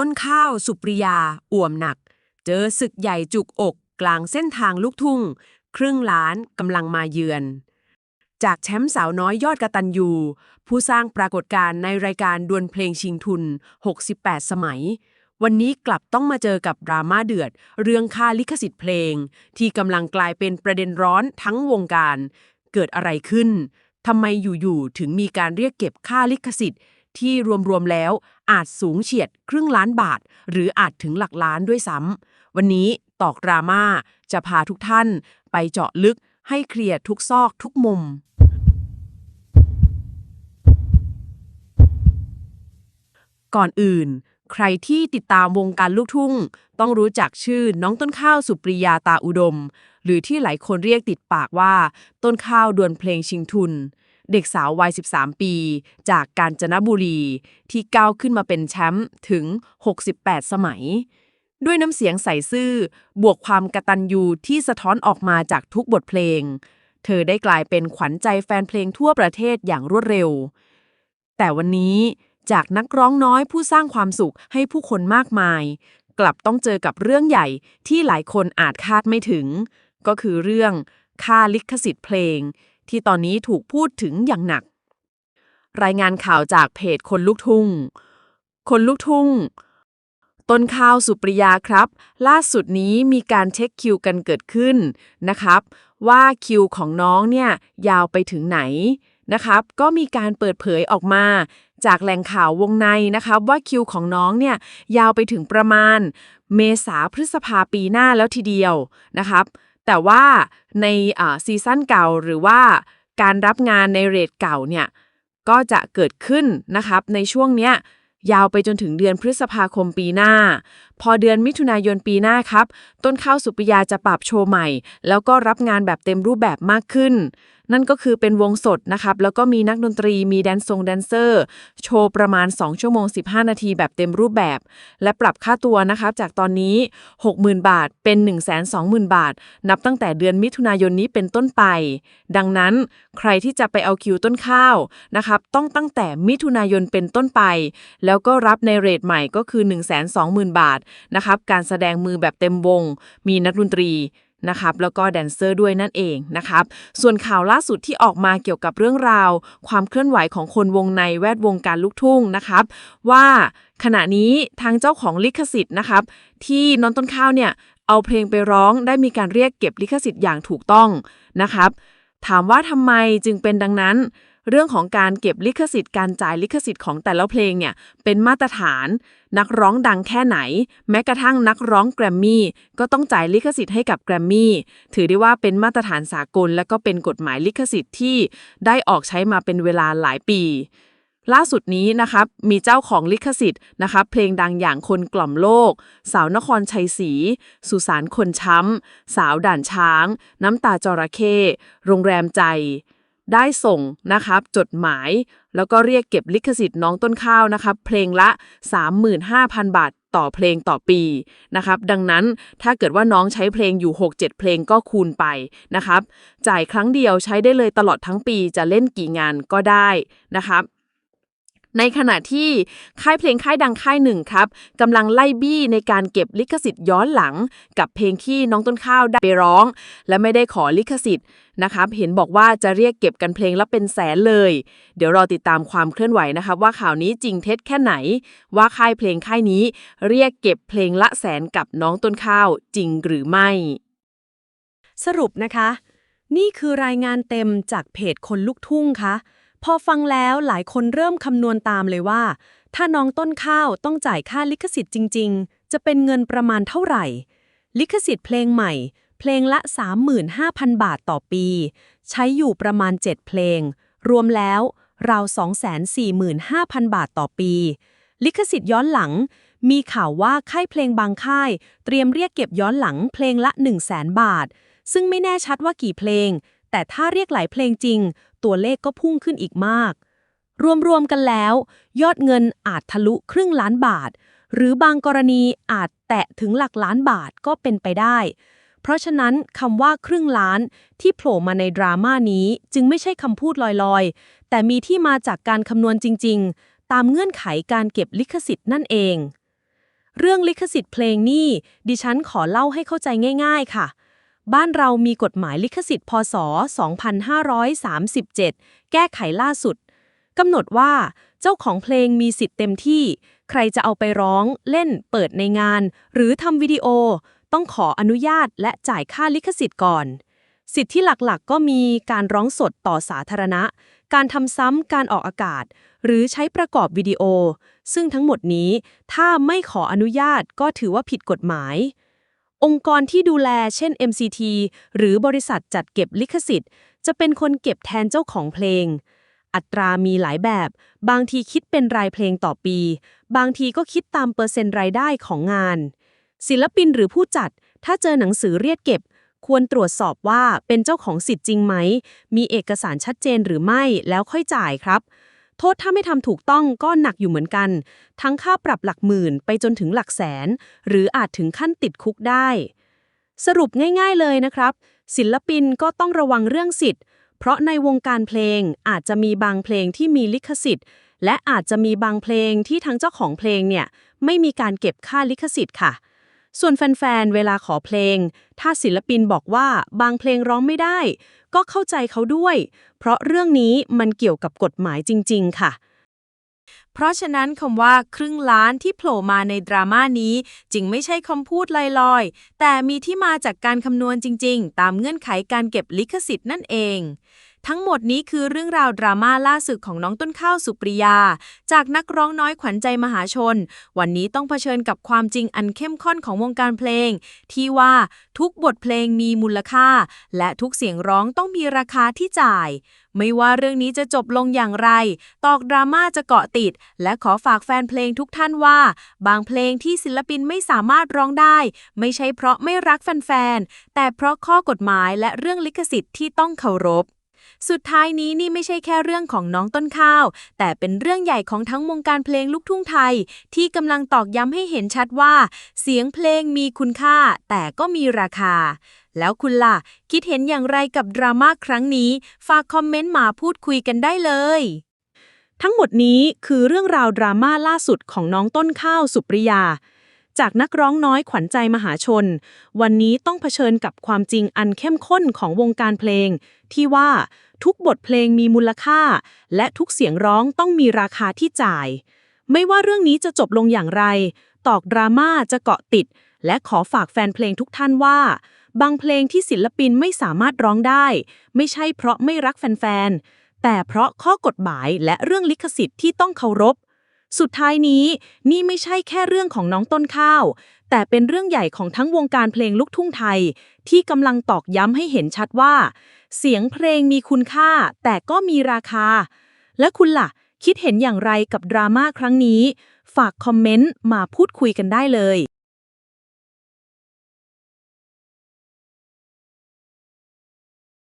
ต้นข้าวสุปริยา อ่วมหนัก เจอศึกใหญ่จุกอกกลางเส้นทางลูกทุ่ง ครึ่งล้านกำลังมาเยือน จากแชมป์สาวน้อยยอดกระตันยู ผู้สร้างปรากฏการณ์ในรายการดวลเพลงชิงทุน 68 สมัย วันนี้กลับต้องมาเจอกับดราม่าเดือด เรื่องค่าลิขสิทธิ์เพลง ที่กำลังกลายเป็นประเด็นร้อนทั้งวงการ เกิดอะไรขึ้นทำไมอยู่ๆถึงมีการเรียกเก็บค่าลิขสิทธิ์ ที่รวมๆแล้วอาจสูงเฉียดครึ่งล้านบาท หรืออาจถึงหลักล้านด้วยซ้ำวันนี้ตอกดราม่าจะพาทุกท่านไปเจาะลึกให้เคลียร์ทุกซอกทุกมุม ก่อนอื่น ใครที่ติดตามวงการลูกทุ่ง ต้องรู้จักชื่อน้องต้นข้าวสุปริยาตาอุดม หรือที่หลายคนเรียกติดปากว่า ต้นข้าวดวลเพลงชิงทุน เด็กสาววัย 13 ปี จากกาญจนบุรี ที่ก้าวขึ้นมาเป็นแชมป์ถึง 68 สมัย ด้วยน้ำเสียงใสซื่อ บวกความกระตันยูที่สะท้อนออกมาจากทุกบทเพลง เธอได้กลายเป็นขวัญใจแฟนเพลงทั่วประเทศอย่างรวดเร็ว แต่วันนี้จากนักร้องน้อยผู้สร้างความสุขให้ผู้คนมากมาย กลับต้องเจอกับเรื่องใหญ่ที่หลายคนอาจคาดไม่ถึง ก็คือเรื่องค่าลิขสิทธิ์เพลง ที่ตอนนี้ถูกพูดถึงอย่างหนัก รายงานข่าวจากเพจคนลูกทุ่ง คนลูกทุ่ง ต้นข้าวสุปริยาครับ ล่าสุดนี้มีการเช็คคิวกันเกิดขึ้นนะครับ ว่าคิวของน้องเนี่ยยาวไปถึงไหนนะครับ ก็มีการเปิดเผยออกมาจากแหล่งข่าววงในนะครับว่าคิวของน้องเนี่ยยาวไปถึงประมาณ เมษาพฤษภาปีหน้าแล้วทีเดียวนะครับ แต่ว่าในซีซั่นเก่าหรือว่าการรับงานในเรทเก่าเนี่ยก็จะเกิดขึ้นนะครับในช่วงเนี้ยยาวไปจนถึงเดือนพฤษภาคมปีหน้าพอเดือนมิถุนายนปีหน้าครับ ต้นข้าวสุปริยาจะปรับโชว์ใหม่ แล้วก็รับงานแบบเต็มรูปแบบมากขึ้น นั่นก็คือเป็นวงสดนะครับ แล้วก็มีนักดนตรีมีแดนซงแดนเซอร์ โชว์ประมาณ 2 ชั่วโมง 15 นาทีแบบเต็มรูปแบบ และปรับค่าตัวนะครับ จากตอนนี้ 60,000 บาทเป็น 120,000 บาท นับตั้งแต่เดือนมิถุนายนนี้เป็นต้นไป ดังนั้นใครที่จะไปเอาคิวต้นข้าวนะครับต้องตั้งแต่มิถุนายนเป็นต้นไป แล้วก็รับในเรทใหม่ก็คือ 120,000 บาทนะครับการแสดงมือแบบเต็มวง มีนักดนตรีนะครับแล้วก็แดนเซอร์ด้วยนั่นเองนะครับ ส่วนข่าวล่าสุดที่ออกมาเกี่ยวกับเรื่องราว ความเคลื่อนไหวของคนวงในแวดวงการลูกทุ่งนะครับ ว่าขณะนี้ทางเจ้าของลิขสิทธิ์นะครับ ที่นองต้นข้าวเนี่ย เอาเพลงไปร้องได้มีการเรียกเก็บลิขสิทธิ์อย่างถูกต้องนะครับ ถามว่าทำไมจึงเป็นดังนั้น เรื่องของการเก็บลิขสิทธิ์การจ่ายลิขสิทธิ์ของแต่ละเพลงเนี่ยเป็นมาตรฐาน นักร้องดังแค่ไหน แม้กระทั่งนักร้องแกรมมี่ก็ต้องจ่ายลิขสิทธิ์ให้กับแกรมมี่ถือได้ว่าเป็นมาตรฐานสากล และก็เป็นกฎหมายลิขสิทธิ์ที่ได้ออกใช้มาเป็นเวลาหลายปีล่าสุดนี้นะครับมีเจ้าของลิขสิทธิ์นะครับเพลงดังอย่างคนกล่อมโลก สาวนครชัยศรีสุสานคนช้ำ สาวด่านช้าง น้ำตาจระเข้โรงแรมใจ ได้ส่งนะครับจดหมาย แล้วก็เรียกเก็บลิขสิทธิ์น้องต้นข้าวนะครับเพลงละ 35,000 บาทต่อเพลงต่อปีนะครับดังนั้นถ้าเกิดว่าน้องใช้เพลงอยู่ 6-7 เพลงก็คูณไปนะครับจ่ายครั้งเดียวใช้ได้เลยตลอดทั้งปีจะเล่นกี่งานก็ได้นะครับ ในขณะที่ค่ายเพลงค่ายดังค่ายหนึ่งครับกำลังไล่บี้ในการเก็บลิขสิทธิ์ย้อนหลัง กับเพลงที่น้องต้นข้าวได้ไปร้อง และไม่ได้ขอลิขสิทธิ์นะครับเห็นบอกว่าจะเรียกเก็บกันเพลงละเป็นแสนเลย เดี๋ยวรอติดตามความเคลื่อนไหวนะครับว่าข่าวนี้จริงเท็จแค่ไหน ว่าค่ายเพลงค่ายนี้ เรียกเก็บเพลงละแสนกับน้องต้นข้าวจริงหรือไม่ สรุปนะคะ นี่คือรายงานเต็มจากเพจคนลูกทุ่งคะ พอฟังแล้วหลายคนเริ่มคำนวณตามเลยว่า ถ้าน้องต้นข้าวต้องจ่ายค่าลิขสิทธิ์จริง ๆ จะเป็นเงินประมาณเท่าไหร่ ลิขสิทธิ์เพลงใหม่ เพลงละ 35,000 บาทต่อปี ใช้อยู่ประมาณ 7 เพลง รวมแล้วราว245,000 บาทต่อปี ลิขสิทธิ์ย้อนหลัง มีข่าวว่าค่ายเพลงบางค่าย เตรียมเรียกเก็บย้อนหลังเพลงละ 100,000บาท ซึ่งไม่แน่ชัดว่ากี่เพลง แต่ถ้าเรียกหลายเพลงจริง ตัวเลขก็พุ่งขึ้นอีกมาก รวมๆกันแล้ว ยอดเงินอาจทะลุครึ่งล้านบาท หรือบางกรณีอาจแตะถึงหลักล้านบาทก็เป็นไปได้ เพราะฉะนั้นคำว่าครึ่งล้านที่โผล่มาในดราม่านี้จึงไม่ใช่คำพูดลอยๆ แต่มีที่มาจากการคำนวณจริง ๆ ตามเงื่อนไขการเก็บลิขสิทธิ์นั่นเอง เรื่องลิขสิทธิ์เพลงนี่ดิฉันขอเล่าให้เข้าใจง่าย ๆ ค่ะ บ้านเรามีกฎหมายลิขสิทธิ์พศ 2537 แก้ไขล่าสุดกำหนดว่าเจ้าของเพลงมีสิทธิ์เต็มที่ ใครจะเอาไปร้อง เล่น เปิดในงาน หรือทำวิดีโอ ต้องขออนุญาตและจ่ายค่าลิขสิทธิ์ก่อน สิทธิหลักๆ ก็มีการร้องสดต่อสาธารณะ การทำซ้ำการออกอากาศ หรือใช้ประกอบวิดีโอ ซึ่งทั้งหมดนี้ถ้าไม่ขออนุญาตก็ถือว่าผิดกฎหมาย องค์กรที่ดูแลเช่น MCT หรือบริษัทจัดเก็บลิขสิทธิ์ จะเป็นคนเก็บแทนเจ้าของเพลง อัตรามีหลายแบบ บางทีคิดเป็นรายเพลงต่อปี บางทีก็คิดตามเปอร์เซ็นต์รายได้ของงาน ศิลปินหรือผู้จัด ถ้าเจอหนังสือเรียกเก็บ ควรตรวจสอบว่าเป็นเจ้าของสิทธิ์จริงไหม มีเอกสารชัดเจนหรือไม่แล้วค่อยจ่ายครับ โทษถ้าไม่ทำถูกต้องก็หนักอยู่เหมือนกัน ทั้งค่าปรับหลักหมื่นไปจนถึงหลักแสน หรืออาจถึงขั้นติดคุกได้ สรุปง่ายๆเลยนะครับ ศิลปินก็ต้องระวังเรื่องสิทธิ์ เพราะในวงการเพลงอาจจะมีบางเพลงที่มีลิขสิทธิ์ และอาจจะมีบางเพลงที่ทั้งเจ้าของเพลงเนี่ยไม่มีการเก็บค่าลิขสิทธิ์ค่ะ ส่วนแฟนๆ เวลาขอเพลง ถ้าศิลปินบอกว่าบางเพลงร้องไม่ได้ ก็เข้าใจเขาด้วย เพราะเรื่องนี้มันเกี่ยวกับกฎหมายจริง ๆ ค่ะ เพราะฉะนั้นคำว่าครึ่งล้านที่โผล่มาในดราม่านี้จึงไม่ใช่คำพูดลอยๆ แต่มีที่มาจากการคำนวณจริง ๆ ตามเงื่อนไขการเก็บลิขสิทธิ์นั่นเอง ทั้งหมดนี้คือเรื่องราวดราม่าล่าสุดของน้องต้นข้าวสุปริยา จากนักร้องน้อยขวัญใจมหาชน วันนี้ต้องเผชิญกับความจริงอันเข้มข้นของวงการเพลง ที่ว่าทุกบทเพลงมีมูลค่า และทุกเสียงร้องต้องมีราคาที่จ่าย ไม่ว่าเรื่องนี้จะจบลงอย่างไร ตอกดราม่าจะเกาะติด และขอฝากแฟนเพลงทุกท่านว่า บางเพลงที่ศิลปินไม่สามารถร้องได้ ไม่ใช่เพราะไม่รักแฟนๆแต่เพราะข้อกฎหมายและเรื่องลิขสิทธิ์ที่ต้องเคารพ สุดท้ายนี้นี่ไม่ใช่แค่เรื่องของน้องต้นข้าว แต่เป็นเรื่องใหญ่ของทั้งวงการเพลงลูกทุ่งไทย ที่กำลังตอกย้ำให้เห็นชัดว่า เสียงเพลงมีคุณค่า แต่ก็มีราคา แล้วคุณล่ะ คิดเห็นอย่างไรกับดราม่าครั้งนี้ ฝากคอมเมนต์มาพูดคุยกันได้เลยทั้งหมดนี้คือเรื่องราวดราม่าล่าสุดของน้องต้นข้าวสุปริยา จากนักร้องน้อยขวัญใจมหาชน วันนี้ต้องเผชิญกับความจริงอันเข้มข้นของวงการเพลง ที่ว่า ทุกบทเพลงมีมูลค่า และทุกเสียงร้องต้องมีราคาที่จ่าย ไม่ว่าเรื่องนี้จะจบลงอย่างไร ตอกดราม่าจะเกาะติด และขอฝากแฟนเพลงทุกท่านว่า บางเพลงที่ศิลปินไม่สามารถร้องได้ ไม่ใช่เพราะไม่รักแฟนๆแต่เพราะข้อกฎหมายและเรื่องลิขสิทธิ์ที่ต้องเคารพ สุดท้ายนี้ นี่ไม่ใช่แค่เรื่องของน้องต้นข้าว แต่เป็นเรื่องใหญ่ของทั้งวงการเพลงลูกทุ่งไทย ที่กำลังตอกย้ำให้เห็นชัดว่า เสียงเพลงมีคุณค่า แต่ก็มีราคา และคุณล่ะ คิดเห็นอย่างไรกับดราม่าครั้งนี้ ฝากคอมเมนต์มาพูดคุยกันได้เลย